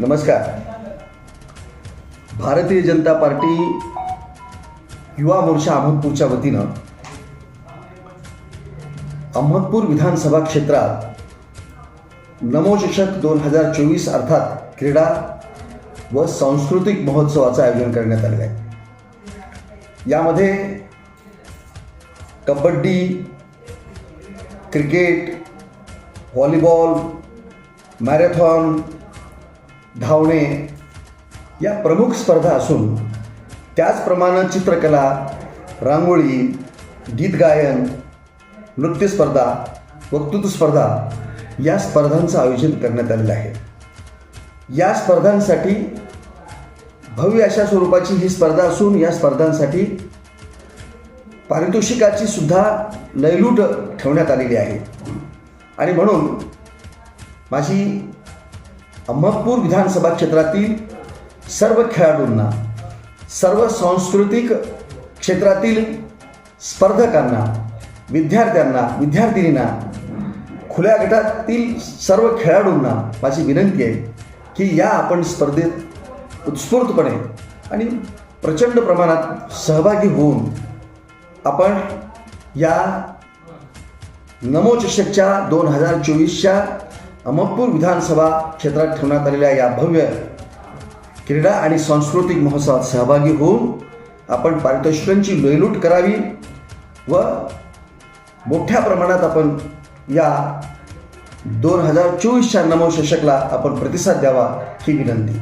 नमस्कार. भारतीय जनता पार्टी युवा मोर्चा अहमदपूरच्या वतीनं अहमदपूर विधानसभा क्षेत्रात नमोचषक दोन हजार चोवीस अर्थात क्रीडा व सांस्कृतिक महोत्सवाचं आयोजन करण्यात आलेलं आहे. यामध्ये कबड्डी क्रिकेट व्हॉलीबॉल मॅरेथॉन धावणे या प्रमुख स्पर्धा असून त्याचप्रमाणे चित्रकला रांगोळी गीत गायन नृत्य स्पर्धा वक्तृत्व स्पर्धा या स्पर्धांचं आयोजन करण्यात आलेलं आहे. या स्पर्धांसाठी भव्य अशा स्वरूपाची ही स्पर्धा असून या स्पर्धांसाठी पारितोषिकाची सुद्धा लयलूट ठेवण्यात आलेली आहे. आणि म्हणून माझी अहमदपूर विधानसभा क्षेत्रातील सर्व खेळाडूंना सर्व सांस्कृतिक क्षेत्रातील स्पर्धकांना विद्यार्थ्यांना विद्यार्थिनींना खुल्या गटातील सर्व खेळाडूंना माझी विनंती आहे की या आपण स्पर्धेत उत्स्फूर्तपणे आणि प्रचंड प्रमाणात सहभागी होऊन आपण या नमोचषकच्या दोन हजार चोवीसच्या अहमदपूर विधानसभा क्षेत्रात ठेवण्यात आलेल्या या भव्य क्रीडा आणि सांस्कृतिक महोत्सवात सहभागी होऊन आपण पारितोषिकांची लयलूट करावी व मोठ्या प्रमाणात आपण या दोन हजार चोवीसच्या नमोचषकला आपण प्रतिसाद द्यावा ही विनंती.